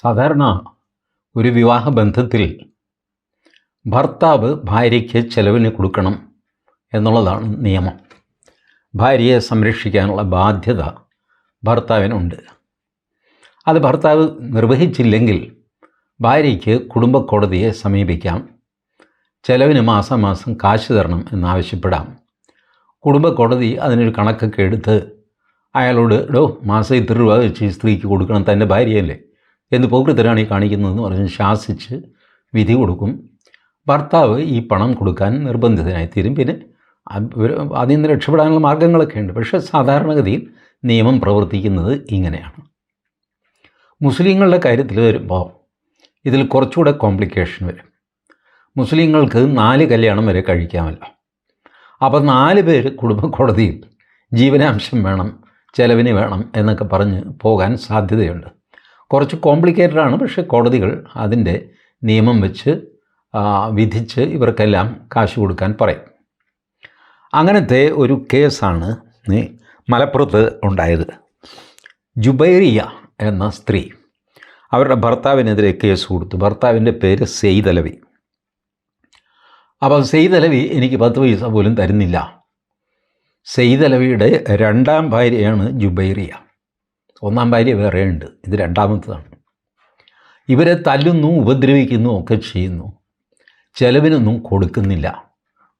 സാധാരണ ഒരു വിവാഹ ബന്ധത്തിൽ ഭർത്താവ് ഭാര്യയ്ക്ക് ചെലവിന് കൊടുക്കണം എന്നുള്ളതാണ് നിയമം. ഭാര്യയെ സംരക്ഷിക്കാനുള്ള ബാധ്യത ഭർത്താവിനുണ്ട്. അത് ഭർത്താവ് നിർവഹിച്ചില്ലെങ്കിൽ ഭാര്യയ്ക്ക് കുടുംബ കോടതിയെ സമീപിക്കാം. ചെലവിന് മാസം മാസം കാശ് തരണം എന്നാവശ്യപ്പെടാം. കുടുംബ കോടതി അതിനൊരു കണക്കൊക്കെ എടുത്ത് അയാളോട് ഡോ മാസം ഇത്ര രൂപ വെച്ച് സ്ത്രീക്ക് കൊടുക്കണം തന്റെ ഭാര്യയല്ലേ? എന്ന് പോകൃത്തരാണ് ഈ കാണിക്കുന്നതെന്ന് പറഞ്ഞ് ശാസിച്ച് വിധി കൊടുക്കും. ഭർത്താവ് ഈ പണം കൊടുക്കാൻ നിർബന്ധിതനായിത്തീരും. പിന്നെ അതിൽ നിന്ന് രക്ഷപ്പെടാനുള്ള മാർഗങ്ങളൊക്കെ ഉണ്ട്. പക്ഷേ സാധാരണഗതിയിൽ നിയമം പ്രവർത്തിക്കുന്നത് ഇങ്ങനെയാണ്. മുസ്ലിങ്ങളുടെ കാര്യത്തിൽ വരുമ്പോൾ ഇതിൽ കുറച്ചുകൂടെ കോംപ്ലിക്കേഷൻ വരും. മുസ്ലിങ്ങൾക്ക് നാല് കല്യാണം വരെ കഴിക്കാമല്ലോ. അപ്പോൾ നാല് പേര് കുടുംബ കോടതിയിൽ ജീവനാംശം വേണം ചെലവിന് വേണം എന്നൊക്കെ പറഞ്ഞ് പോകാൻ സാധ്യതയുണ്ട്. കുറച്ച് കോംപ്ലിക്കേറ്റഡ് ആണ് പക്ഷേ കോടതികൾ അതിന്റെ നിയമം വെച്ച് വിധിച്ച് ഇവർക്കെല്ലാം കാശ് കൊടുക്കാൻ പറയും. അങ്ങനത്തെ ഒരു കേസാണ് മലപ്പുറത്ത് ഉണ്ടായത്. ജുബൈറിയ എന്ന സ്ത്രീ അവരുടെ ഭർത്താവിനെതിരെ കേസ് കൊടുത്തു. ഭർത്താവിന്റെ പേര് സെയ്തലവി അപ്പോൾ സെയ്തലവി എനിക്ക് പത്ത് പൈസ പോലും തരുന്നില്ല. സെയ്തലവിയുടെ രണ്ടാം ഭാര്യയാണ് ജുബൈറിയ ഒന്നാം ഭാര്യ വേറെയുണ്ട്. ഇത് രണ്ടാമത്തതാണ്. ഇവരെ തല്ലുന്നു ഉപദ്രവിക്കുന്നു ഒക്കെ ചെയ്യുന്നു. ചിലവിനൊന്നും കൊടുക്കുന്നില്ല.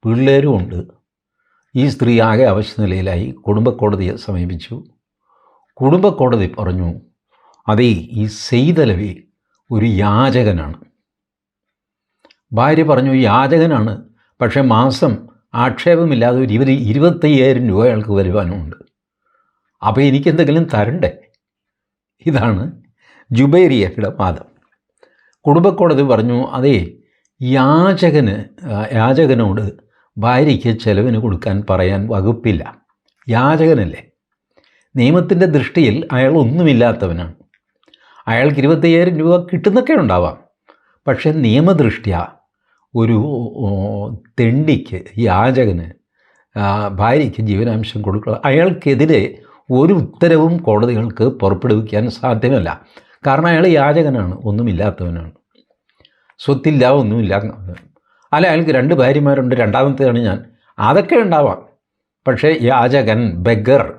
പിള്ളേരും ഉണ്ട്. ഈ സ്ത്രീ ആകെ അവശനിലയിലായി കുടുംബക്കോടതിയെ സമീപിച്ചു. കുടുംബക്കോടതി പറഞ്ഞു അതേ ഈ സെയ്തലവി ഒരു യാചകനാണ്. ഭാര്യ പറഞ്ഞു യാചകനാണ്. പക്ഷേ മാസം ആക്ഷേപമില്ലാതെ ഒരു ഇരുപത്തയ്യായിരം രൂപ അയാൾക്ക് വരുമാനമുണ്ട് അപ്പോൾ എനിക്കെന്തെങ്കിലും തരണ്ടേ? ഇതാണ് ജുബൈറിയയുടെ വാദം. കുടുംബക്കോടതി പറഞ്ഞു അതേ യാചകന് യാചകനോട് ഭാര്യയ്ക്ക് ചെലവിന് കൊടുക്കാൻ പറയാൻ വകുപ്പില്ല. യാചകനല്ലേ? നിയമത്തിന്റെ ദൃഷ്ടിയിൽ അയാൾ ഒന്നുമില്ലാത്തവനാണ്. അയാൾക്ക് ഇരുപത്തയ്യായിരം രൂപ കിട്ടുന്നൊക്കെ ഉണ്ടാവാം. പക്ഷേ നിയമദൃഷ്ട്യ ഒരു തെണ്ടിക്ക് യാചകന് ഭാര്യയ്ക്ക് ജീവനാംശം കൊടുക്കുക അയാൾക്കെതിരെ ഒരു ഉത്തരവും കോടതികൾക്ക് പുറപ്പെടുവിക്കാൻ സാധ്യമല്ല. കാരണം അയാൾ യാചകനാണ് ഒന്നുമില്ലാത്തവനാണ്. സ്വത്തില്ല ഒന്നുമില്ല അല്ല അയാൾക്ക് രണ്ട് ഭാര്യമാരുണ്ട് രണ്ടാമത്തെയാണ് ഞാൻ. അതൊക്കെ ഉണ്ടാവാം. പക്ഷേ യാചകൻ ബെഗർ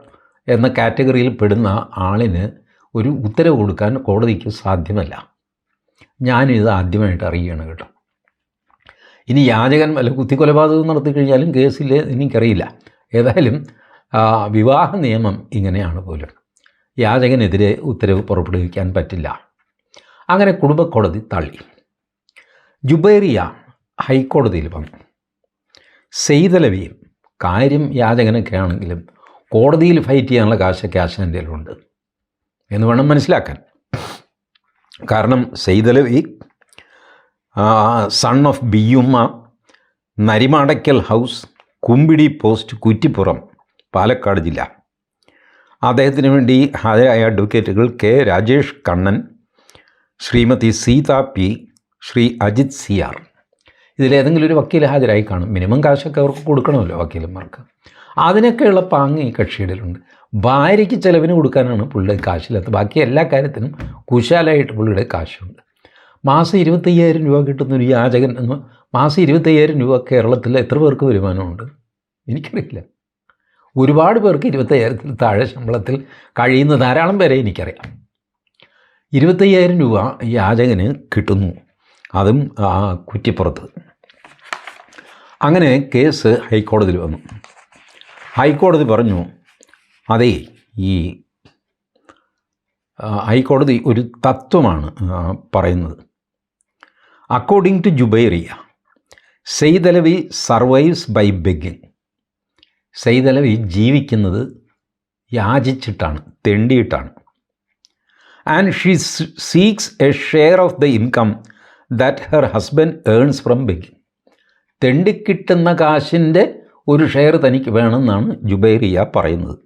എന്ന കാറ്റഗറിയിൽ പെടുന്ന ആളിന് ഒരു ഉത്തരവ് കൊടുക്കാൻ കോടതിക്ക് സാധ്യമല്ല. ഞാനിത് ആദ്യമായിട്ട് അറിയുകയാണ് കേട്ടോ. ഇനി യാചകൻ വല്ല കുത്തിക്കൊലപാതകം നടത്തി കഴിഞ്ഞാലും കേസിൽ എനിക്കറിയില്ല. ഏതായാലും വിവാഹ നിയമം ഇങ്ങനെയാണ് പോലും. യാചകനെതിരെ ഉത്തരവ് പുറപ്പെടുവിക്കാൻ പറ്റില്ല. അങ്ങനെ കുടുംബക്കോടതി തള്ളി. ജുബൈറിയ ഹൈക്കോടതിയിൽ വന്നു. സെയ്തലവിയും കാര്യം യാചകനൊക്കെ ആണെങ്കിലും കോടതിയിൽ ഫൈറ്റ് ചെയ്യാനുള്ള കാശൊക്കെ ആശാന്റെ ഉണ്ട് എന്ന് വേണം മനസ്സിലാക്കാൻ. കാരണം Saithalavi son of Biyumma Narimadakkal house Kumbidi post Kuttippuram Palakkad ജില്ല. അദ്ദേഹത്തിന് വേണ്ടി ഹാജരായ അഡ്വക്കേറ്റുകൾ K. Rajesh Kannan Shrimati Seetha P Shri Ajith C R. ഇതിലേതെങ്കിലും ഒരു വക്കീൽ ഹാജരായി കാണും. മിനിമം കാശൊക്കെ അവർക്ക് കൊടുക്കണമല്ലോ വക്കീലന്മാർക്ക്. അതിനൊക്കെയുള്ള പാങ്ങ് ഈ കക്ഷിയിലുണ്ട് ഭാര്യയ്ക്ക് ചിലവിന് കൊടുക്കാനാണ് പുള്ളിയുടെ കാശില്ലാത്തത്. ബാക്കി എല്ലാ കാര്യത്തിനും കുശാലായിട്ട് പുള്ളിയുടെ കാശുണ്ട്. മാസം ഇരുപത്തയ്യായിരം രൂപ കിട്ടുന്ന ഒരു യാചകൻ എന്ന് മാസം ഇരുപത്തയ്യായിരം രൂപ കേരളത്തിൽ എത്ര പേർക്ക് വരുമാനമുണ്ട്? എനിക്കറിയില്ല. ഒരുപാട് പേർക്ക് ഇരുപത്തയ്യായിരത്തിന് താഴെ ശമ്പളത്തിൽ കഴിയുന്ന ധാരാളം പേരെ എനിക്കറിയാം. ഇരുപത്തയ്യായിരം രൂപ യാചകന് കിട്ടുന്നു. അതും കുറ്റിപ്പുറത്ത്. അങ്ങനെ കേസ് ഹൈക്കോടതിയിൽ വന്നു. ഹൈക്കോടതി പറഞ്ഞു അതേ ഈ ഹൈക്കോടതി ഒരു തത്വമാണ് പറയുന്നത്. According to Jubairiya Saithalavi survives by begging Saithalavi ജീവിക്കുന്നത് യാചിച്ചിട്ടാണ് തെണ്ടിയിട്ടാണ്. And she seeks a share of the income that her husband earns from begging തെണ്ടിക്കിട്ടുന്ന കാശിന്റെ ഒരു ഷെയർ തനിക്ക് വേണമെന്നാണ് ജുബൈറിയ പറയുന്നത്.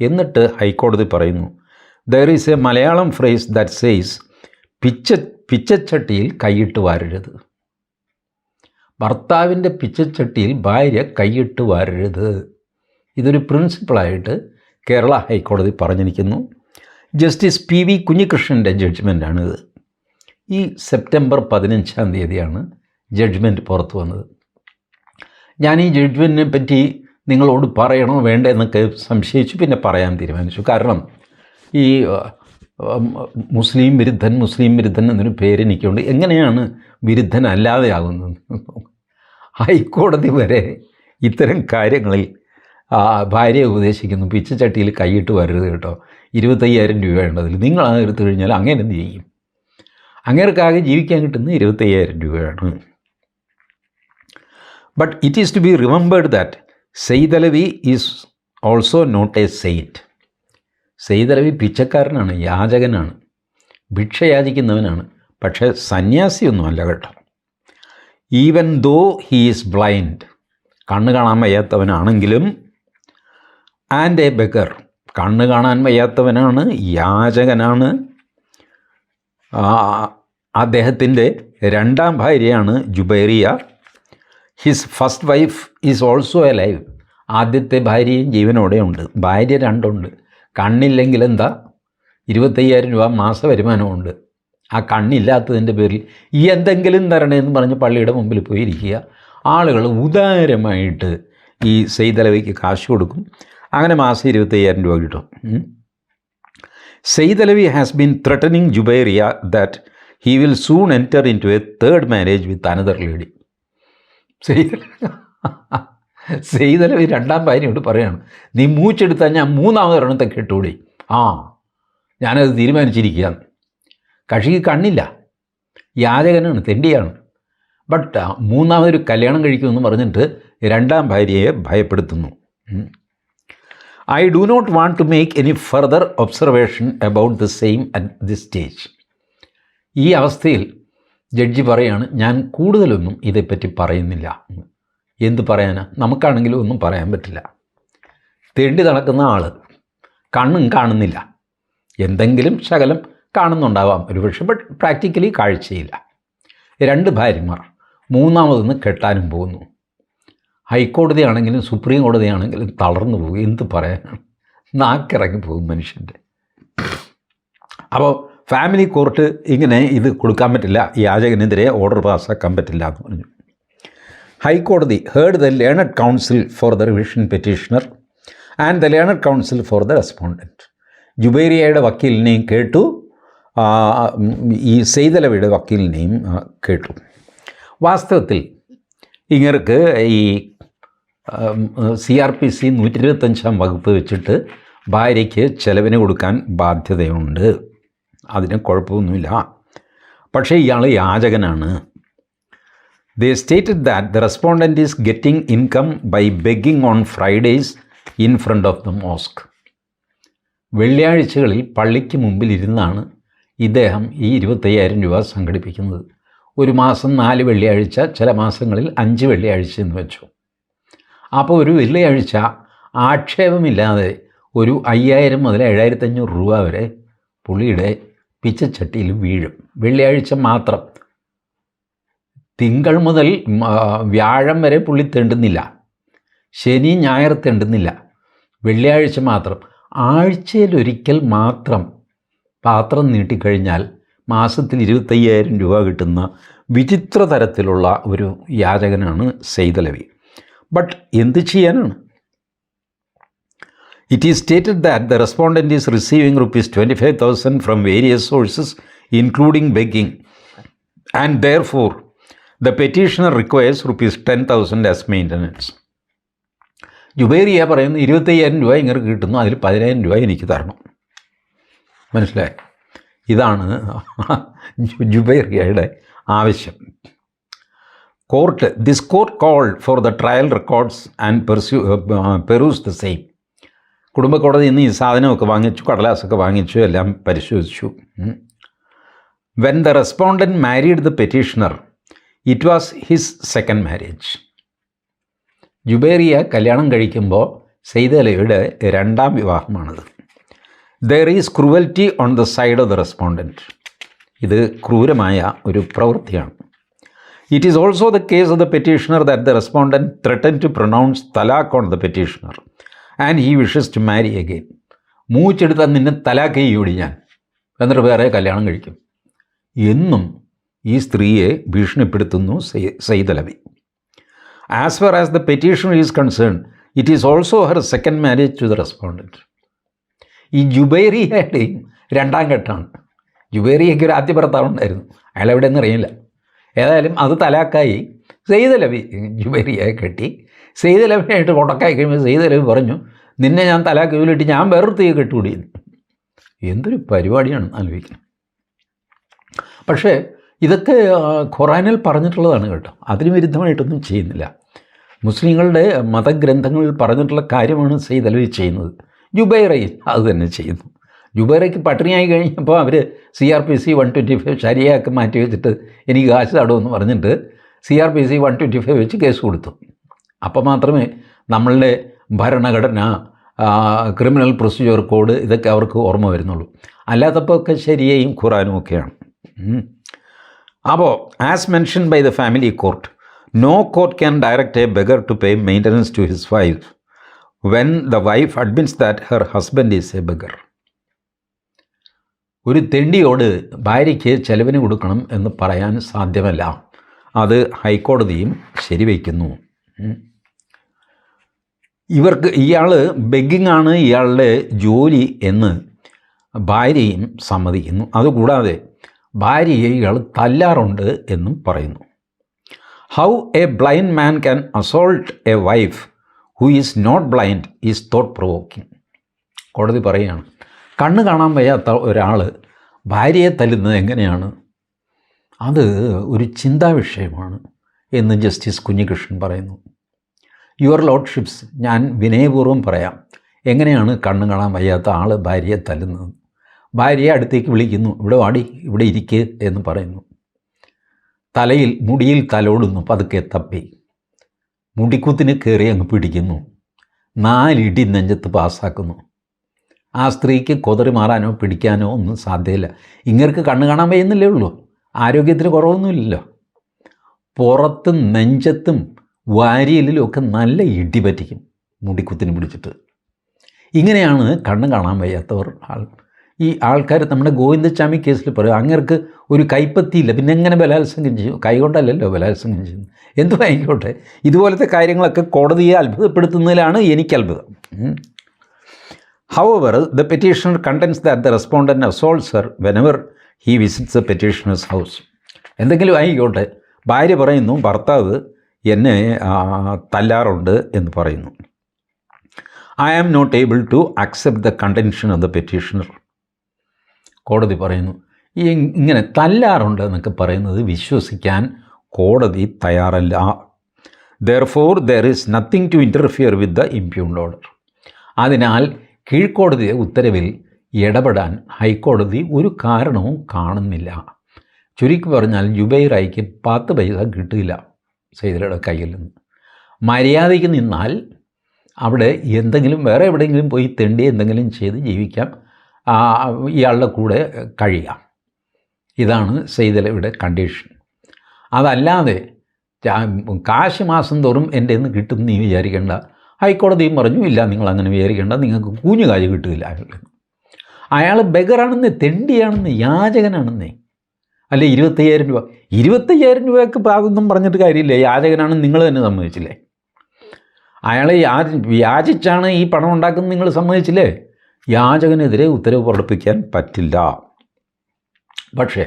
എന്നിട്ട് ഹൈക്കോടതി പറയുന്നു there is a Malayalam phrase that says പിച്ച പിച്ചച്ചട്ടിയിൽ കൈയിട്ട് വാരരുത്. ഭർത്താവിന്റെ പിച്ചച്ചട്ടിയിൽ ഭാര്യ കൈയിട്ട് വരരുത്. ഇതൊരു പ്രിൻസിപ്പിളായിട്ട് കേരള ഹൈക്കോടതി പറഞ്ഞിരിക്കുന്നു. ജസ്റ്റിസ് പി വി കുഞ്ഞികൃഷ്ണന്റെ ജഡ്ജ്മെന്റാണിത് ഈ സെപ്റ്റംബർ പതിനഞ്ചാം തീയതിയാണ് ജഡ്ജ്മെന്റ് പുറത്തു വന്നത്. ഞാൻ ഈ ജഡ്ജ്മെന്റിനെ പറ്റി നിങ്ങളോട് പറയണോ വേണ്ടെന്നൊക്കെ സംശയിച്ചു പിന്നെ പറയാൻ തീരുമാനിച്ചു. കാരണം ഈ മുസ്ലിം വിരുദ്ധൻ മുസ്ലിം വിരുദ്ധൻ എന്നൊരു പേര് എനിക്കുണ്ട്. എങ്ങനെയാണ് വിരുദ്ധൻ അല്ലാതെയാകുന്നത്? ഹൈക്കോടതി വരെ ഇത്തരം കാര്യങ്ങളിൽ ഭാര്യയെ ഉപദേശിക്കുന്നു. പിച്ചച്ചട്ടിയിൽ കൈയിട്ട് വരരുത് കേട്ടോ. ഇരുപത്തയ്യായിരം രൂപയുണ്ട് അതിൽ നിങ്ങൾ അത് എടുത്തു കഴിഞ്ഞാൽ അങ്ങനെ എന്ത് ചെയ്യും? അങ്ങേർക്കാകെ ജീവിക്കാൻ കിട്ടുന്ന ഇരുപത്തയ്യായിരം രൂപയാണ്. But it is to be remembered that Saidalavi is also not a saint Saithalavi പിച്ചക്കാരനാണ് യാചകനാണ് ഭിക്ഷ യാചിക്കുന്നവനാണ് പക്ഷേ സന്യാസിയൊന്നുമല്ല കേട്ടോ. Even though he is blind കണ്ണ് കാണാൻ വയ്യാത്തവനാണെങ്കിലും ആൻഡ് എ ബെഗർ കണ്ണ് കാണാൻ വയ്യാത്തവനാണ് യാചകനാണ്. അദ്ദേഹത്തിന്റെ രണ്ടാം ഭാര്യയാണ് Jubairiya. His first wife is also alive ആദ്യത്തെ ഭാര്യയും ജീവനോടെ ഉണ്ട് ഭാര്യ രണ്ടുണ്ട്. കണ്ണില്ലെങ്കിൽ എന്താ ഇരുപത്തയ്യായിരം രൂപ മാസ വരുമാനമുണ്ട്. ആ കണ്ണില്ലാത്തതിന്റെ പേരിൽ ഈ എന്തെങ്കിലും തരണേന്ന് പറഞ്ഞ് പള്ളിയുടെ മുമ്പിൽ പോയി ഇരിക്കുക ആളുകൾ ഉദാരമായിട്ട് ഈ സെയ്തലവയ്ക്ക് കാശ് കൊടുക്കും. അങ്ങനെ മാസം ഇരുപത്തയ്യായിരം രൂപ കിട്ടും. Saithalavi has been threatening Jubairiya that he will soon enter into a third marriage with another lady രണ്ടാം ഭാര്യയോട് പറയാണ്. നീ മൂച്ചെടുത്താൽ ഞാൻ മൂന്നാമത് ഒരെണ്ണത്തെ കെട്ടുകൂടി ആ ഞാനത് തീരുമാനിച്ചിരിക്കുകയാണ്. കക്ഷിക്ക് കണ്ണില്ല. യാചകനാണ് തെണ്ടിയാണ്. ബട്ട് മൂന്നാമതൊരു കല്യാണം കഴിക്കുമെന്ന് പറഞ്ഞിട്ട് രണ്ടാം ഭാര്യയെ ഭയപ്പെടുത്തുന്നു. I do not want to make any further observation about the same at this stage. ഈ അവസ്ഥയിൽ ജഡ്ജി പറയാണ് ഞാൻ കൂടുതലൊന്നും ഇതേപ്പറ്റി പറയുന്നില്ല. എന്ത് പറയാനാ? നമുക്കാണെങ്കിലും ഒന്നും പറയാൻ പറ്റില്ല. തേണ്ടി നടക്കുന്ന ആൾ കണ്ണും കാണുന്നില്ല. എന്തെങ്കിലും ശകലം കാണുന്നുണ്ടാവാം. ഒരുപക്ഷെ ബട്ട് പ്രാക്ടിക്കലി കാഴ്ചയില്ല. രണ്ട് ഭാര്യമാർ മൂന്നാമതൊന്ന് കെട്ടാനും പോകുന്നു. ഹൈക്കോടതിയാണെങ്കിലും സുപ്രീം കോടതിയാണെങ്കിലും തളർന്നു പോകും. എന്ത് പറയാനാണ് നാക്കിറങ്ങി പോകും മനുഷ്യന്റെ അപ്പോൾ ഫാമിലി കോർട്ട് ഇങ്ങനെ ഇത് കൊടുക്കാൻ പറ്റില്ല. യാചകനെതിരെ ഓർഡർ പാസ്സാക്കാൻ പറ്റില്ല എന്ന് പറഞ്ഞു. ഹൈക്കോടതി heard the learned counsel for the revision petitioner and the learned counsel for the respondent ജുബേരിയയുടെ വക്കീലിനെയും കേട്ടു. ഈ സെയ്തലവിയുടെ വക്കീലിനെയും കേട്ടു. വാസ്തവത്തിൽ ഇങ്ങർക്ക് ഈ സി ആർ പി സി നൂറ്റി ഇരുപത്തഞ്ചാം വകുപ്പ് വെച്ചിട്ട് ഭാര്യയ്ക്ക് ചെലവിന് കൊടുക്കാൻ ബാധ്യതയുണ്ട്. അതിന് കുഴപ്പമൊന്നുമില്ല. പക്ഷേ ഇയാൾ യാചകനാണ്. They stated that the respondent is getting income by begging on Fridays in front of the mosque വെള്ളിയാഴ്ചകളിൽ പള്ളിക്ക് മുമ്പിൽ ഇരുന്നാണ് ഇദ്ദേഹം ഈ ഇരുപത്തയ്യായിരം രൂപ സംഘടിപ്പിക്കുന്നത്. ഒരു മാസം നാല് വെള്ളിയാഴ്ച ചില മാസങ്ങളിൽ അഞ്ച് വെള്ളിയാഴ്ച എന്ന് വെച്ചു. അപ്പോൾ ഒരു വെള്ളിയാഴ്ച ആക്ഷേപമില്ലാതെ ഒരു അയ്യായിരം മുതൽ ഏഴായിരത്തഞ്ഞൂറ് രൂപ വരെ പുള്ളിയുടെ പിച്ചച്ചട്ടിയിൽ വീഴും. വെള്ളിയാഴ്ച മാത്രം തിങ്കൾ മുതൽ വ്യാഴം വരെ പുള്ളി തെണ്ടുന്നില്ല. ശനി ഞായർ തെണ്ടുന്നില്ല. വെള്ളിയാഴ്ച മാത്രം. ആഴ്ചയിലൊരിക്കൽ മാത്രം പാത്രം നീട്ടിക്കഴിഞ്ഞാൽ മാസത്തിൽ ഇരുപത്തയ്യായിരം രൂപ കിട്ടുന്ന വിചിത്ര തരത്തിലുള്ള ഒരു യാചകനാണ് സെയ്തലവി. ബട്ട് എന്ത് ചെയ്യാനാണ്? It is stated that the respondent is receiving rupees twenty five thousand from various sources including begging and therefore petitioner requires rupees ten thousand as maintenance Jubairiya പറയുന്നു ഇരുപത്തയ്യായിരം രൂപ ഇങ്ങനെ കിട്ടുന്നു. അതിൽ പതിനായിരം രൂപ എനിക്ക് തരണം. മനസ്സിലായി? ഇതാണ് ജുബേറിയയുടെ ആവശ്യം. Court this court call for the trial records and peruse peruse the same കുടുംബ കോടതിയിൽ നിന്ന് ഈ സാധനമൊക്കെ വാങ്ങിച്ചു കടലാസൊക്കെ വാങ്ങിച്ചു എല്ലാം പരിശോധിച്ചു. When the respondent married the petitioner it was his second marriage Jubairiya കല്യാണം കഴിക്കുമ്പോൾ സെയ്തലയുടെ രണ്ടാം വിവാഹമാണിത്. There is cruelty on the side of the respondent ഇത് ക്രൂരമായ ഒരു പ്രവൃത്തിയാണ്. It is also the case of the petitioner that the respondent threaten to pronounce talaq on the petitioner and he wishes to marry again മൂച്ചെടുത്താൽ നിന്നെ ചെയ്യൂടി ഞാൻ. എന്നിട്ട് വേറെ കല്യാണം കഴിക്കും. എന്നും ഈ സ്ത്രീയെ ഭീഷണിപ്പെടുത്തുന്നു Saithalavi as far as the petition is concern it is also her second marriage to the respondent ഈ ജുബൈറിയയുടെയും രണ്ടാം ഘട്ടമാണ്. ജുബൈറിയയ്ക്ക് ഒരു ആദ്യ ഭർത്താവ് ഉണ്ടായിരുന്നു. അയാൾ എവിടെയെന്ന് അറിയില്ല. ഏതായാലും അത് തലാക്കായി സെയ്തലവി ജുബൈറിയെ കെട്ടി സെയ്തലവിയായിട്ട് കൊടക്കായി കഴിയുമ്പോൾ സെയ്തലവി പറഞ്ഞു നിന്നെ ഞാൻ തലാക്ക് വീലിട്ട് ഞാൻ വേറൊരുത്തേക്ക് കെട്ടുകൂടിയിരുന്നു എന്തൊരു പരിപാടിയാണ് ആലോചിക്കുന്നത്. പക്ഷേ ഇതൊക്കെ ഖുറാനിൽ പറഞ്ഞിട്ടുള്ളതാണ് കേട്ടോ. അതിന് വിരുദ്ധമായിട്ടൊന്നും ചെയ്യുന്നില്ല. മുസ്ലിങ്ങളുടെ മതഗ്രന്ഥങ്ങളിൽ പറഞ്ഞിട്ടുള്ള കാര്യമാണ് സെയ്ദ് അലവി ചെയ്യുന്നത്. ജുബൈറയിൽ അത് തന്നെ ചെയ്യുന്നു. ജുബൈറയ്ക്ക് പട്ടിണിയായി കഴിഞ്ഞപ്പോൾ അവർ C R P C one twenty five ശരിയാക്കി മാറ്റി വെച്ചിട്ട് എനിക്ക് കാശ് തടുമെന്ന് പറഞ്ഞിട്ട് C R P C one twenty five വെച്ച് കേസ് കൊടുത്തു. അപ്പോൾ മാത്രമേ നമ്മളുടെ ഭരണഘടന ക്രിമിനൽ പ്രൊസീജിയർ കോഡ് ഇതൊക്കെ അവർക്ക് ഓർമ്മ വരുന്നുള്ളൂ. അല്ലാത്തപ്പോൾ ഒക്കെ ശരിയെയും ഖുറാനും ഒക്കെയാണ്. അപ്പോൾ as mention by the family court no court can direct a beggar to pay maintenance to his wife when the wife admits that her husband is a beggar ഒരു തെണ്ടിയോട് ഭാര്യയ്ക്ക് ചെലവിന് കൊടുക്കണം എന്ന് പറയാൻ സാധ്യമല്ല. അത് ഹൈക്കോടതിയും ശരിവയ്ക്കുന്നു. ഇവർക്ക് ഇയാൾ ബെഗിങ് ആണ് ഇയാളുടെ ജോലി എന്ന് ഭാര്യയും സമ്മതിക്കുന്നു. അതുകൂടാതെ ഭാര്യയെ ഇയാൾ തല്ലാറുണ്ട് എന്നും പറയുന്നു. How a blind man can assault a wife who is not blind is thought provoking കോടതി പറയുകയാണ് കണ്ണ് കാണാൻ വയ്യാത്ത ഒരാൾ ഭാര്യയെ തല്ലുന്നത് എങ്ങനെയാണ്? അത് ഒരു ചിന്താ വിഷയമാണ് എന്ന് ജസ്റ്റിസ് കുഞ്ഞികൃഷ്ണൻ പറയുന്നു. യുവർ ലോഡ്ഷിപ്സ് ഞാൻ വിനയപൂർവം പറയാം എങ്ങനെയാണ് കണ്ണ് കാണാൻ വയ്യാത്ത ആൾ ഭാര്യയെ തല്ലുന്നത്? ഭാര്യയെ അടുത്തേക്ക് വിളിക്കുന്നു. ഇവിടെ വാടി ഇവിടെ ഇരിക്ക് എന്ന് പറയുന്നു. തലയിൽ മുടിയിൽ തലോടുന്നു. പതുക്കെ തപ്പി. മുടിക്കുത്തിന് കയറി അങ്ങ് പിടിക്കുന്നു. നാലിടി നെഞ്ചത്ത് പാസ്സാക്കുന്നു. ആ സ്ത്രീക്ക് കൊതറി മാറാനോ പിടിക്കാനോ ഒന്നും സാധ്യമില്ല ഇങ്ങർക്ക് കണ്ണ് കാണാൻ വയ്യുന്നില്ലേ ഉള്ളൂ? ആരോഗ്യത്തിന് കുറവൊന്നുമില്ലല്ലോ. പുറത്തും നെഞ്ചത്തും വാരിയലിലും ഒക്കെ നല്ല ഇടി പറ്റിക്കും മുടിക്കുത്തിന് പിടിച്ചിട്ട്. ഇങ്ങനെയാണ് കണ്ണ് കാണാൻ വയ്യാത്തവർ ആൾ. ഈ ആൾക്കാർ നമ്മുടെ ഗോവിന്ദസ്വാമി കേസിൽ പറയും അങ്ങേർക്ക് ഒരു കൈപ്പത്തിയില്ല. പിന്നെ എങ്ങനെ ബലാത്സംഗം ചെയ്യും? കൈകൊണ്ടല്ലല്ലോ ബലാത്സംഗം ചെയ്യുന്നത്. എന്തും ആയിക്കോട്ടെ. ഇതുപോലത്തെ കാര്യങ്ങളൊക്കെ കോടതിയെ അത്ഭുതപ്പെടുത്തുന്നതിലാണ് എനിക്ക് അത്ഭുതം. However the petitioner contends that the respondent assaults her sir whenever he visits a petitioner's house എന്തെങ്കിലും ആയിക്കോട്ടെ. ഭാര്യ പറയുന്നു ഭർത്താവ് എന്നെ തല്ലാറുണ്ട് എന്ന് പറയുന്നു. I am not able to accept the contention of the petitioner കോടതി പറയുന്നു. ഈ ഇങ്ങനെ തല്ലാറുണ്ട് എന്നൊക്കെ പറയുന്നത് വിശ്വസിക്കാൻ കോടതി തയ്യാറല്ല. Therefore there is nothing to interfere with the impugned order അതിനാൽ കീഴ്ക്കോടതിയെ ഉത്തരവിൽ ഇടപെടാൻ ഹൈക്കോടതി ഒരു കാരണവും കാണുന്നില്ല. ചുരുക്കി പറഞ്ഞാൽ ജുബൈറായിക്ക് പത്ത് പൈസ കിട്ടില്ല സെയ്തലയുടെ കയ്യിൽ നിന്ന്. മര്യാദയ്ക്ക് നിന്നാൽ അവിടെ എന്തെങ്കിലും വേറെ എവിടെയെങ്കിലും പോയി തെണ്ടി എന്തെങ്കിലും ചെയ്ത് ജീവിക്കാം. ഇയാളുടെ കൂടെ കഴിയാം. ഇതാണ് സെയ്തലയുടെ കണ്ടീഷൻ അതല്ലാതെ കാശ് മാസം തോറും എന്റെ നിന്ന് കിട്ടും നീ വിചാരിക്കേണ്ട. ഹൈക്കോടതിയും പറഞ്ഞു ഇല്ല നിങ്ങൾ അങ്ങനെ വിചാരിക്കേണ്ട നിങ്ങൾക്ക് കൂഞ്ഞു കാശ് കിട്ടില്ല അയാൾ ബഗറാണെന്ന് തെണ്ടിയാണെന്ന് യാചകനാണെന്നേ. അല്ലെ ഇരുപത്തയ്യായിരം രൂപ. ഇരുപത്തയ്യായിരം രൂപയ്ക്ക് അതൊന്നും പറഞ്ഞിട്ട് കാര്യമില്ല യാചകനാണെന്ന് നിങ്ങൾ തന്നെ സമ്മതിച്ചില്ലേ? അയാളെ യാചിച്ചാണ് ഈ പണം ഉണ്ടാക്കുന്നത് നിങ്ങൾ സമ്മതിച്ചില്ലേ? യാചകനെതിരെ ഉത്തരവ് പുറപ്പിക്കാൻ പറ്റില്ല. പക്ഷേ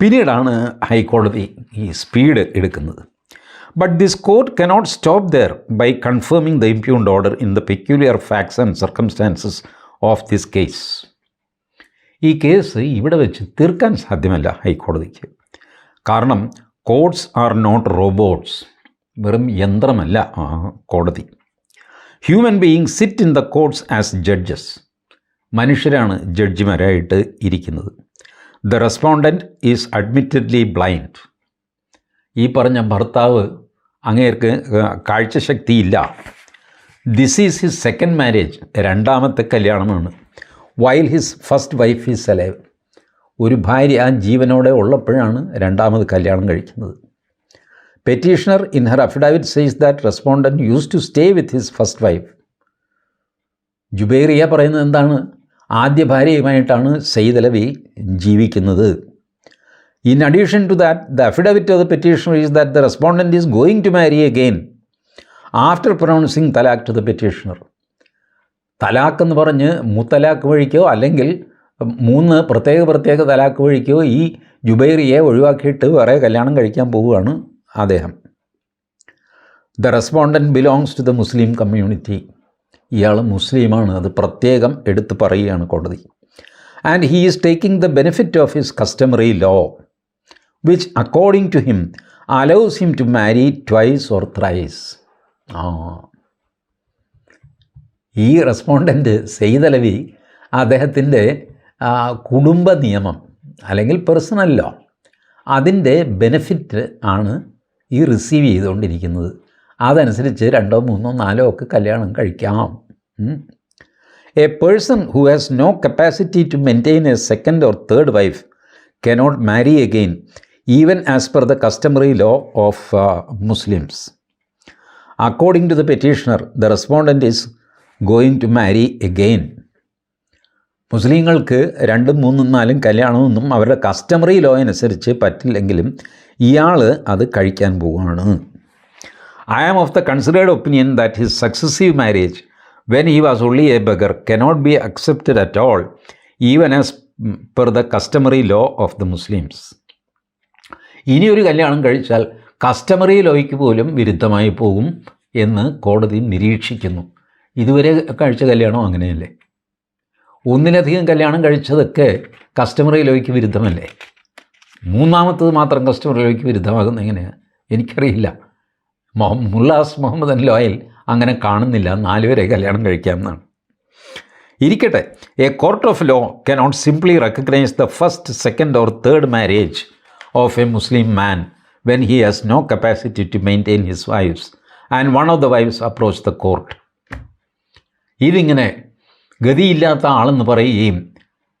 പിന്നീടാണ് ഹൈക്കോടതി ഈ സ്പീഡ് എടുക്കുന്നത്. But this court cannot stop there by confirming the impugned order in the peculiar facts and circumstances of this case ഈ കേസ് ഇവിടെ വെച്ച് തീർക്കാൻ സാധ്യമല്ല ഹൈക്കോടതിക്ക്. കാരണം കോർട്സ് ആർ നോട്ട് റോബോട്ട്സ് വെറും യന്ത്രമല്ല കോടതി. Human being sit in the courts as judges മനുഷ്യരാണ് ജഡ്ജിമാരായിട്ട് ഇരിക്കുന്നത്. The respondent is admittedly blind ഈ പറഞ്ഞ ഭർത്താവ് അങ്ങേർക്ക് കാഴ്ചശക്തിയില്ല. This is his second marriage രണ്ടാമത്തെ കല്യാണമാണ്. While his first wife is alive ഒരു ഭാര്യ ആ ജീവനോടെ ഉള്ളപ്പോഴാണ് രണ്ടാമത് കല്യാണം കഴിക്കുന്നത്. Petitioner in her affidavit says that respondent use to stay with his first wife Juberiya പറയുന്നത് എന്താണ്? ആദ്യ ഭാര്യയുമായിട്ടാണ് സെയ്ദലവി ജീവിക്കുന്നത്. In addition to that the affidavit of the petitioner is that the respondent is going to marry again after pronouncing talaq to the petitioner talaq എന്ന് പറഞ്ഞ് മുത്തലാക്ക് വഴിക്കോ അല്ലെങ്കിൽ മൂന്ന് പ്രത്യേക പ്രത്യേക തലാക്ക് വഴിക്കോ ഈ ജുബൈറിയെ ഒഴിവാക്കിയിട്ട് വേറെ കല്യാണം കഴിക്കാൻ പോവുകയാണ് അദ്ദേഹം. The respondent belongs to the Muslim community ഇയാൾ മുസ്ലിമാണ്. അത് പ്രത്യേകം എടുത്തു പറയുകയാണ് കോടതി. And he is taking the benefit of his customary law which according to him allows him to marry twice or thrice ah. ഈ റെസ്പോണ്ടന്റ് സെയ്തലവി അദ്ദേഹത്തിന്റെ കുടുംബ നിയമം അല്ലെങ്കിൽ പേഴ്സണൽ ലോ അതിന്റെ ബെനിഫിറ്റ് ആണ് ഈ റിസീവ് ചെയ്തുകൊണ്ടിരിക്കുന്നത്. അതനുസരിച്ച് രണ്ടോ മൂന്നോ നാലോ ഒക്കെ കല്യാണം കഴിക്കാം. A person who has no capacity to maintain a second or third wife cannot marry again even as per the customary law of Muslims according to the petitioner the respondent is going to marry again മുസ്ലിങ്ങൾക്ക് രണ്ടും മൂന്നും നാലും കല്യാണമൊന്നും അവരുടെ customary law അനുസരിച്ച് പറ്റില്ലെങ്കിലും ഇയാൾ അത് കഴിക്കാൻ പോവുകയാണ് I am of the considered opinion that his successive marriage when he was only a beggar cannot be accepted at all even as per the customary law of the Muslims ഇനിയൊരു കല്യാണം കഴിച്ചാൽ customary ലോയ്ക്ക് പോലും വിരുദ്ധമായി പോകും എന്ന് കോടതി നിരീക്ഷിക്കുന്നു. ഇതുവരെ കഴിച്ച കല്യാണം അങ്ങനെയല്ലേ? ഒന്നിലധികം കല്യാണം കഴിച്ചതൊക്കെ കസ്റ്റമറി ലോയ്ക്ക് വിരുദ്ധമല്ലേ? മൂന്നാമത്തത് മാത്രം കസ്റ്റമറി ലോയ്ക്ക് വിരുദ്ധമാകുന്ന എങ്ങനെയാണ് എനിക്കറിയില്ല. മുല്ലാസ് മുഹമ്മദ് അൻ ലോയൽ അങ്ങനെ കാണുന്നില്ല. നാലുപേരെ കല്യാണം കഴിക്കാമെന്നാണ്. ഇരിക്കട്ടെ. A court of law cannot simply recognise the first second or third marriage of a Muslim man when he has no capacity to maintain his wives and one of the wives approach the court ഇതിങ്ങനെ ഗതിയില്ലാത്ത ആളെന്ന് പറയുകയും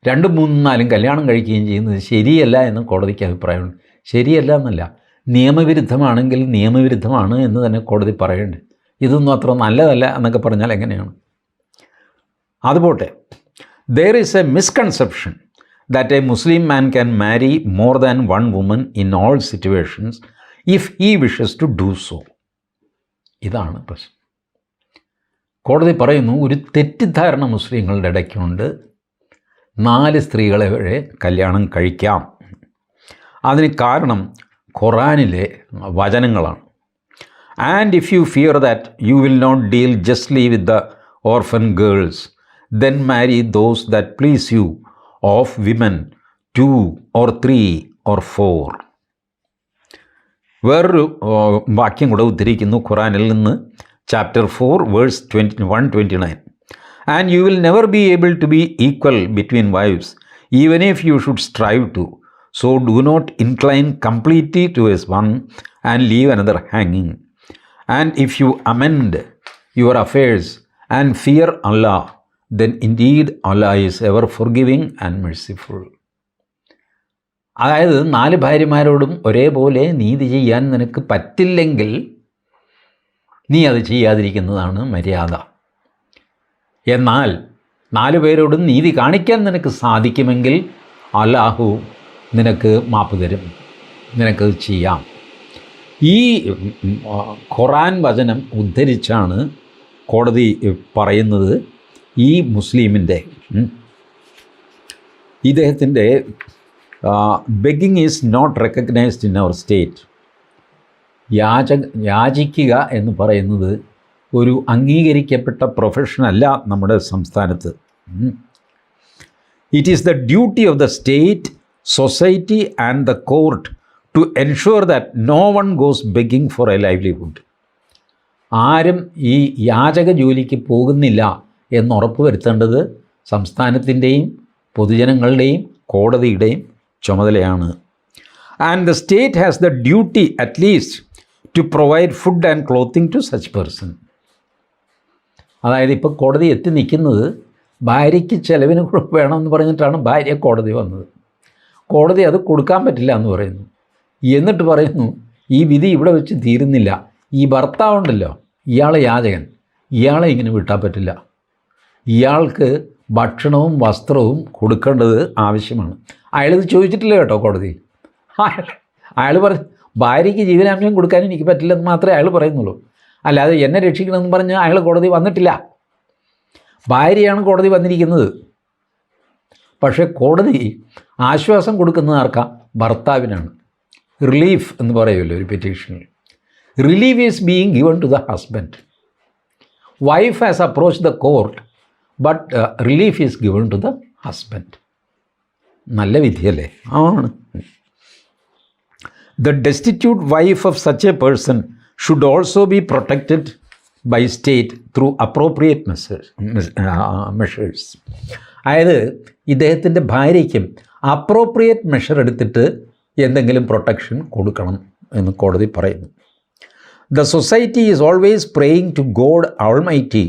രണ്ടും മൂന്നും നാലും കല്യാണം കഴിക്കുകയും ചെയ്യുന്നത് ശരിയല്ല എന്ന് കോടതിക്ക് അഭിപ്രായമുണ്ട്. ശരിയല്ല എന്നല്ല. നിയമവിരുദ്ധമാണെങ്കിൽ നിയമവിരുദ്ധമാണ് എന്ന് തന്നെ കോടതി പറയുന്നുണ്ട്. ഇതൊന്നും അത്ര നല്ലതല്ല എന്നൊക്കെ പറഞ്ഞാൽ എങ്ങനെയാണ്? അതുപോട്ടെ there is a misconception that a Muslim man can marry more than one woman in all situations if he wishes to do so ഇതാണ് പ്രശ്നം. കോടതി പറയുന്നു ഒരു തെറ്റിദ്ധാരണ മുസ്ലിങ്ങളുടെ ഇടയ്ക്കുണ്ട്. നാല് സ്ത്രീകളെ വരെ കല്യാണം കഴിക്കാം. അതിന് കാരണം ഖുറാനിലെ വചനങ്ങളാണ്. And if you fear that you will not deal justly with the orphan girls then marry those that please you of women two or three or four വേറൊരു വാക്യം കൂടെ ഉദ്ധരിക്കുന്നു ഖുറാനിൽ നിന്ന്. Chapter four verse twenty one twenty nine and you will never be able to be equal between wives even if you should strive to so do not incline completely towards one and leave another ഹാങ്ങിങ് and if you amend your affairs and fear Allah then indeed Allah is ever forgiving and merciful അതായത് നാല് ഭാര്യമാരോടും ഒരേപോലെ നീതി ചെയ്യാൻ നിനക്ക് പറ്റില്ലെങ്കിൽ നീ അത് ചെയ്യാതിരിക്കുന്നതാണ് മര്യാദ. എന്നാൽ നാലു പേരോടും നീതി കാണിക്കാൻ നിനക്ക് സാധിക്കുമെങ്കിൽ അല്ലാഹു നിനക്ക് മാപ്പ് തരും. നിനക്കത് ചെയ്യാം. ഈ ഖുറാൻ വചനം ഉദ്ധരിച്ചാണ് കോടതി പറയുന്നത് ഈ മുസ്ലിമിന്റെ ഇദ്ദേഹത്തിന്റെ begging is not recognised in our state യാച യാചിക്കുക എന്ന് പറയുന്നത് ഒരു അംഗീകരിക്കപ്പെട്ട പ്രൊഫഷനല്ല നമ്മുടെ സംസ്ഥാനത്ത് it is the duty of the state society and the court to ensure that no one goes begging for a livelihood ആരും ഈ യാചക ജോലിക്ക് പോകുന്നില്ല എന്ന് ഉറപ്പ് വരുത്തേണ്ടത് സംസ്ഥാനത്തിന്റെയും പൊതുജനങ്ങളുടെയും കോടതിയുടെയും ചുമതലയാണ്. And the state has the duty at least to provide food and clothing to such person അതായത് ഇപ്പോൾ കോടതി എത്തി നിൽക്കുന്നത് ഭാര്യയ്ക്ക് ചിലവിന് വേണമെന്ന് പറഞ്ഞിട്ടാണ് ഭാര്യ കോടതി വന്നത്. കോടതി അത് കൊടുക്കാൻ പറ്റില്ല എന്ന് പറയുന്നു. എന്നിട്ട് പറയുന്നു ഈ വിധി ഇവിടെ വെച്ച് തീരുന്നില്ല. ഈ ഭർത്താവുണ്ടല്ലോ ഇയാളെ യാചകൻ. ഇയാളെ ഇങ്ങനെ വിട്ടാൻ പറ്റില്ല. ഇയാൾക്ക് ഭക്ഷണവും വസ്ത്രവും കൊടുക്കേണ്ടത് ആവശ്യമാണ്. അയാളിത് ചോദിച്ചിട്ടില്ല കേട്ടോ കോടതി. അയാൾ അയാൾ പറഞ്ഞു ഭാര്യയ്ക്ക് ജീവനാംശം കൊടുക്കാൻ എനിക്ക് പറ്റില്ലെന്ന് മാത്രമേ അയാൾ പറയുന്നുള്ളൂ. അല്ലാതെ എന്നെ രക്ഷിക്കണമെന്ന് പറഞ്ഞ് അയാൾ കോടതി വന്നിട്ടില്ല. ഭാര്യയാണ് കോടതി വന്നിരിക്കുന്നത്. പക്ഷേ കോടതി ആശ്വാസം കൊടുക്കുന്നത് ആർക്കാ? ഭർത്താവിനാണ്. റിലീഫ് എന്ന് പറയുമല്ലോ ഒരു പെറ്റീഷനിൽ relief is being given to the husband wife has approach the court but relief is given to the husband നല്ല വിധിയല്ലേ? ആണ് the destitute wife of such a person should also be protected by state through appropriate measures measures അതായത് ഇദ്ദേഹത്തിന്റെ ഭാര്യയ്ക്കും appropriate measure എടുത്തിട്ട് എന്തെങ്കിലും protection കൊടുക്കണം എന്ന് കോടതി പറയുന്നു. The society is always praying to God almighty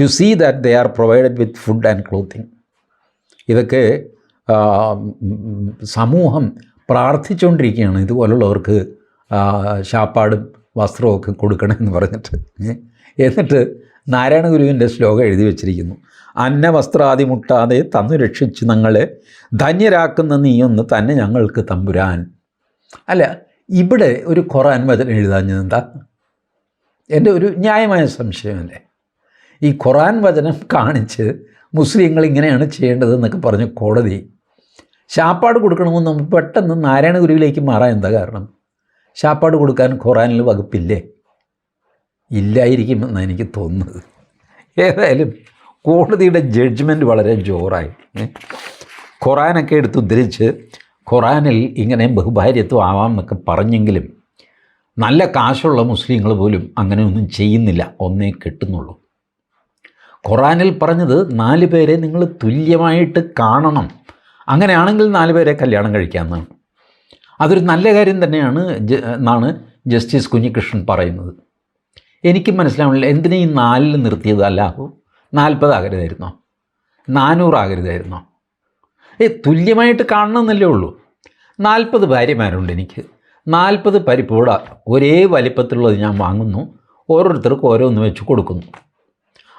to see that they are provided with food and clothing ഇതൊക്കെ സമൂഹം പ്രാർത്ഥിച്ചുകൊണ്ടിരിക്കുകയാണ്. ഇതുപോലുള്ളവർക്ക് ശാപ്പാടും വസ്ത്രവും ഒക്കെ കൊടുക്കണമെന്ന് പറഞ്ഞിട്ട്. എന്നിട്ട് നാരായണ ഗുരുവിന്റെ ശ്ലോകം എഴുതി വച്ചിരിക്കുന്നു. അന്നവസ്ത്രാദി മുട്ടാതെ തന്നു രക്ഷിച്ച് ഞങ്ങളെ ധന്യരാക്കുന്ന നീയൊന്ന് തന്നെ ഞങ്ങൾക്ക് തമ്പുരാൻ. അല്ല ഇവിടെ ഒരു ഖുറാൻ വചനം എഴുതാഞ്ഞത് എന്താ? എന്റെ ഒരു ന്യായമായ സംശയമല്ലേ ഈ ഖുറാൻ വചനം കാണിച്ച് മുസ്ലിങ്ങൾ ഇങ്ങനെയാണ് ചെയ്യേണ്ടത് എന്നൊക്കെ പറഞ്ഞ് കോടതി ശാപ്പാട് കൊടുക്കണമെന്ന് നമുക്ക് പെട്ടെന്ന് നാരായണ ഗുരുവിലേക്ക് മാറാൻ എന്താ കാരണം? ശാപ്പാട് കൊടുക്കാൻ ഖുറാനിൽ വകുപ്പില്ലേ? ഇല്ലായിരിക്കുമെന്നാണ് എനിക്ക് തോന്നുന്നത്. ഏതായാലും കോടതിയുടെ ജഡ്ജ്മെന്റ് വളരെ ജോറായി. ഖുറാനൊക്കെ എടുത്ത് ഉദ്ധരിച്ച് ഖുറാനിൽ ഇങ്ങനെ ബഹുഭാര്യത്വം ആവാം എന്നൊക്കെ പറഞ്ഞെങ്കിലും നല്ല കാശുള്ള മുസ്ലിങ്ങൾ പോലും അങ്ങനെയൊന്നും ചെയ്യുന്നില്ല. ഒന്നേ കിട്ടുന്നുള്ളൂ. ഖുറാനിൽ പറഞ്ഞത് നാല് പേരെ നിങ്ങൾ തുല്യമായിട്ട് കാണണം. അങ്ങനെയാണെങ്കിൽ നാല് പേരെ കല്യാണം കഴിക്കാമെന്നാണ്. അതൊരു നല്ല കാര്യം തന്നെയാണ് എന്നാണ് ജസ്റ്റിസ് കുഞ്ഞികൃഷ്ണൻ പറയുന്നത്. എനിക്കും മനസ്സിലാവുന്നില്ല. എന്തിനാ ഈ നാലിൽ നിർത്തിയത് അല്ലാഹു നാൽപ്പതാകരുതായിരുന്നോ നാനൂറാകരുതായിരുന്നോ ഏ തുല്യമായിട്ട് കാണണമെന്നല്ലേ ഉള്ളൂ. നാൽപ്പത് ഭാര്യമാരുണ്ട് എനിക്ക്. നാൽപ്പത് പരിപ്പൂട ഒരേ വലിപ്പത്തിലുള്ളത് ഞാൻ വാങ്ങുന്നു. ഓരോരുത്തർക്കും ഓരോന്ന് വെച്ച് കൊടുക്കുന്നു.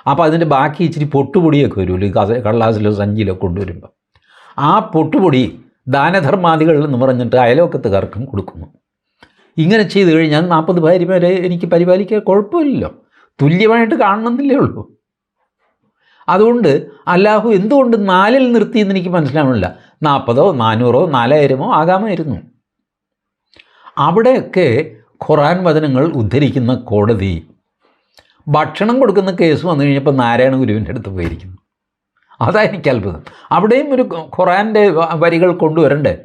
അപ്പോൾ അതിന്റെ ബാക്കി ഇച്ചിരി പൊട്ടുപൊടിയൊക്കെ വരുമല്ലോ ഈ കള്ളാസിലോ സഞ്ചിയിലോ കൊണ്ടുവരുമ്പോൾ ആ പൊട്ടുപൊടി ദാനധർമാദികളിൽ എന്ന് പറഞ്ഞിട്ട് അയലോക്കത്തുകാർക്കും കൊടുക്കുന്നു. ഇങ്ങനെ ചെയ്ത് കഴിഞ്ഞാൽ നാൽപ്പത് ഭാര്യ വരെ എനിക്ക് പരിപാലിക്കാൻ കുഴപ്പമില്ലല്ലോ. തുല്യമായിട്ട് കാണണമെന്നില്ലേ ഉള്ളൂ. അതുകൊണ്ട് അല്ലാഹു എന്തുകൊണ്ട് നാലിൽ നിർത്തി എന്ന് എനിക്ക് മനസ്സിലാവണില്ല. നാൽപ്പതോ നാനൂറോ നാലായിരമോ ആകാമായിരുന്നു. അവിടെയൊക്കെ ഖുറാൻ വചനങ്ങൾ ഉദ്ധരിക്കുന്ന കോടതി ഭക്ഷണം കൊടുക്കുന്ന കേസ് വന്നു കഴിഞ്ഞപ്പോൾ നാരായണ ഗുരുവിന്റെ അടുത്ത് പോയിരിക്കുന്നു. അതാണ് എനിക്ക് അത്ഭുതം. അവിടെയും ഒരു ഖുറാന്റെ വരികൾ കൊണ്ടുവരണ്ടേ?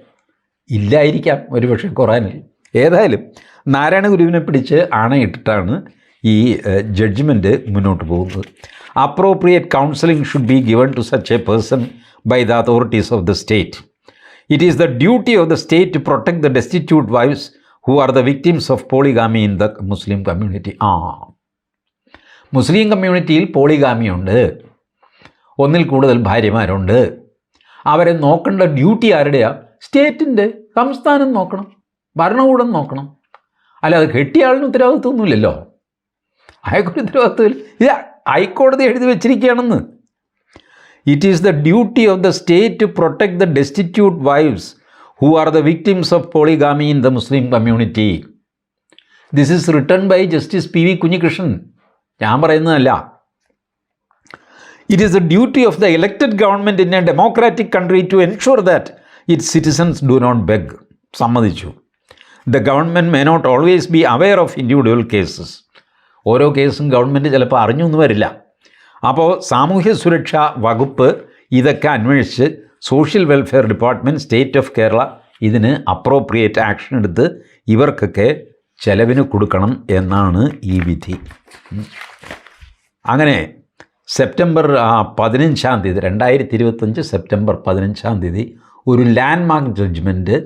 ഇല്ലായിരിക്കാം. ഒരുപക്ഷെ ഖുറാനിൽ ഏതായാലും നാരായണ ഗുരുവിനെ പിടിച്ച് ആണയിട്ടിട്ടാണ് ഈ ജഡ്ജ്മെന്റ് മുന്നോട്ട് പോകുന്നത്. Appropriate counselling should be given to such a person by the authorities of the state it is the duty of the state to protect the destitute wives who are the victims of polygamy in the Muslim community ah. മുസ്ലിം കമ്മ്യൂണിറ്റിയിൽ പോളിഗാമിയുണ്ട് ഒന്നിൽ കൂടുതൽ ഭാര്യമാരുണ്ട്. അവരെ നോക്കേണ്ട duty ആരുടെയാണ് സ്റ്റേറ്റിന്റെ സംസ്ഥാനം നോക്കണം. ഭരണകൂടം നോക്കണം. അല്ലാതെ കെട്ടിയ ആളിന് ഉത്തരവാദിത്വമൊന്നുമില്ലല്ലോ. അയാൾക്കൊരു ഉത്തരവാദിത്വമില്ല. ഇത് ഹൈക്കോടതി എഴുതി വെച്ചിരിക്കുകയാണെന്ന്. It is the duty of the state to protect the destitute wives who are the victims of polygamy in the Muslim community this is written by Justice P V Kunhikrishnan ഞാൻ പറയുന്നതല്ല. It is the duty of the elected government in a democratic country to ensure that it citizens do not beg സമ്മതിച്ചു. The government may not always be aware of individual cases ഓരോ കേസും government ചിലപ്പോൾ അറിഞ്ഞൊന്നും വരില്ല. അപ്പോൾ സാമൂഹ്യ സുരക്ഷാ വകുപ്പ് ഇതൊക്കെ അന്വേഷിച്ച് social welfare department state of Kerala ഇതിന് അപ്രോപ്രിയേറ്റ് ആക്ഷൻ എടുത്ത് ഇവർക്കൊക്കെ ചെലവിന് കൊടുക്കണം എന്നാണ് ഈ വിധി. അങ്ങനെ സെപ്റ്റംബർ പതിനഞ്ചാം തീയതി രണ്ടായിരത്തി ഇരുപത്തഞ്ച് സെപ്റ്റംബർ പതിനഞ്ചാം തീയതി ഒരു landmark judgment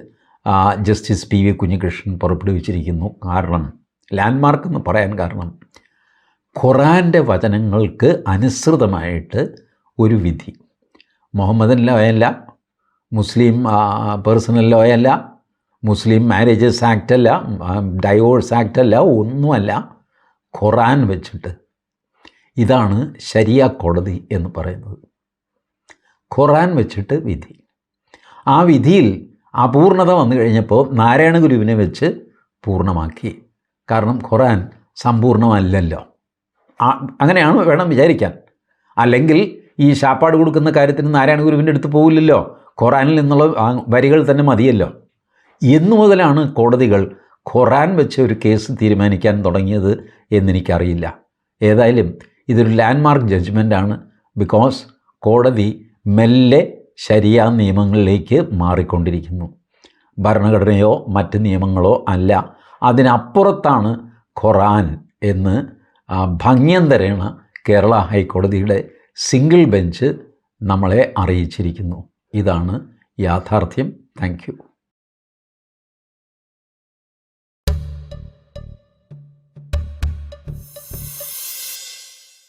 Justice P V Kunhikrishnan പുറപ്പെടുവിച്ചിരിക്കുന്നു. കാരണം ലാൻഡ്മാർക്ക് എന്ന് പറയാൻ കാരണം ഖുറാന്റെ വചനങ്ങൾക്ക് അനുസൃതമായിട്ട് ഒരു വിധി. മുഹമ്മദൻ ലോയല്ല മുസ്ലിം പേഴ്സണൽ ലോയല്ല മുസ്ലിം മാരേജസ് ആക്റ്റ് അല്ല ഡൈവോഴ്സ് ആക്റ്റ് അല്ല ഒന്നുമല്ല ഖുറാൻ വെച്ചിട്ട്. ഇതാണ് ശരിയ കോടതി എന്ന് പറയുന്നത്. ഖുറാൻ വെച്ചിട്ട് വിധി. ആ വിധിയിൽ അപൂർണത വന്നു കഴിഞ്ഞപ്പോൾ നാരായണ ഗുരുവിനെ വെച്ച് പൂർണമാക്കി. കാരണം ഖുറാൻ സമ്പൂർണമല്ലല്ലോ. അങ്ങനെയാണ് വേണം വിചാരിക്കാൻ. അല്ലെങ്കിൽ ഈ ശാപ്പാട് കൊടുക്കുന്ന കാര്യത്തിന് നാരായണ ഗുരുവിന്റെ അടുത്ത് പോകില്ലല്ലോ ഖുറാനിൽ നിന്നുള്ള വരികൾ തന്നെ മതിയല്ലോ. എന്നു മുതലാണ് കോടതികൾ ഖുറാൻ വെച്ച് ഒരു കേസ് തീരുമാനിക്കാൻ തുടങ്ങിയത് എന്നെനിക്കറിയില്ല. ഏതായാലും ഇതൊരു ലാൻഡ്മാർക്ക് ജഡ്ജ്മെന്റാണ്. ബിക്കോസ് കോടതി മെല്ലെ ശരിയാ നിയമങ്ങളിലേക്ക് മാറിക്കൊണ്ടിരിക്കുന്നു. ഭരണഘടനയോ മറ്റ് നിയമങ്ങളോ അല്ല. അതിനപ്പുറത്താണ് ഖുറാൻ എന്ന് ഭംഗ്യം ഭംഗ്യന്തരേണ കേരള ഹൈക്കോടതിയുടെ സിംഗിൾ ബെഞ്ച് നമ്മളെ അറിയിച്ചിരിക്കുന്നു. ഇതാണ് യാഥാർത്ഥ്യം. താങ്ക്